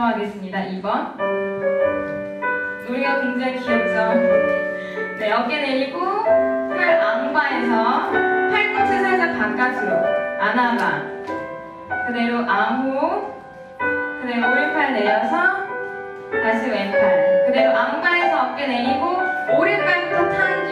하겠습니다. 2번. 우리가 굉장히 귀엽죠? 네, 어깨 내리고 팔 안바에서 팔꿈치 살짝 바깥으로 안아봐. 그대로 아무 그대로 오른팔 내려서 다시 왼팔 그대로 안바에서 어깨 내리고 오른발부터 탄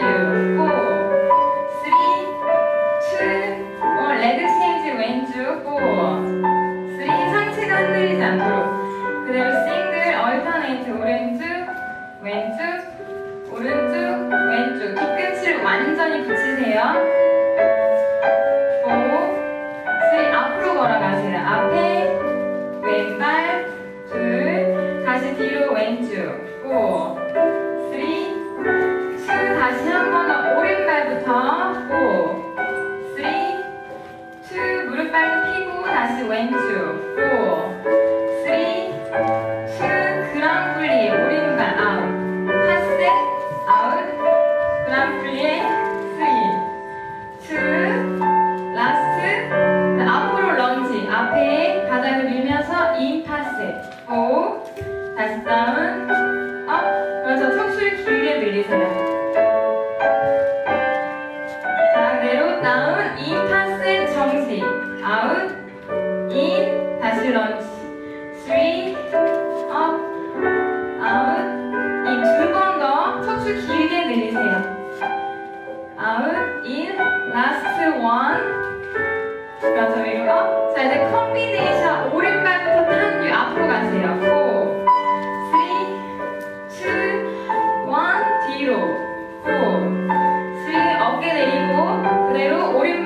붙이세요? 4 3 앞으로 걸어가세요. 앞에 왼발 둘 다시 뒤로 왼쪽. 4 3 2 다시 한 번 더 오른발부터. 4 3 2 무릎 발도 펴고 다시 왼쪽 바닥을 밀면서 인파세 5 다시 다운. 업. 그래서 척추를 길게 늘리세요. 자 그대로 다운 인파세 정식 아웃. 인 다시 런지 3 업, 아웃. 이 두 번 더 척추 길게 늘리세요. 아웃, 인, 라스트 원. 그래서 위로 업. 자 이제 컴비네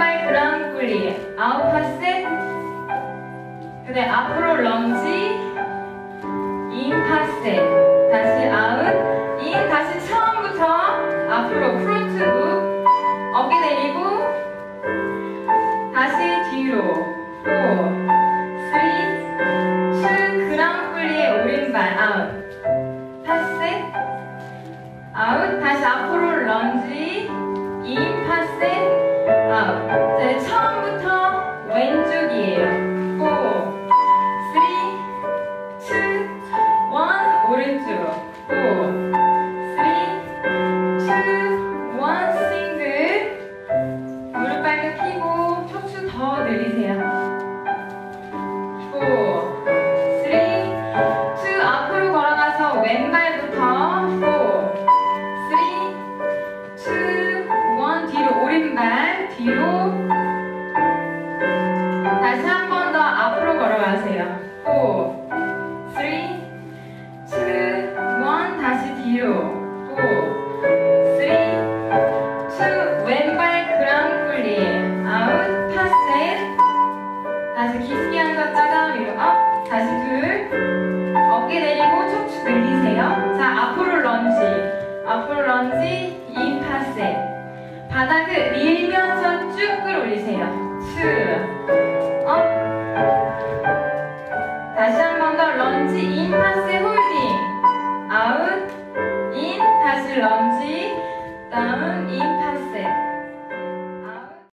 오른발 그랑 굴리 아웃 파세 그대 앞으로 런지? 인 파세 다시 아웃. 인 다시 처음부터 앞으로 프론트 북. 어깨 내리고. 다시 뒤로. 4 3 2 그랑플리의 오른발 아웃. 파세 아웃. 다시 앞으로 런지 아 걸어가세요. 4 3 2 1 다시 뒤로. 4 3 2 왼발 그랑플리. 아웃 파세 다시 깊게 앉았다가 위로 업. 다시 둘. 어깨 내리고 척추 늘리세요. 자 앞 long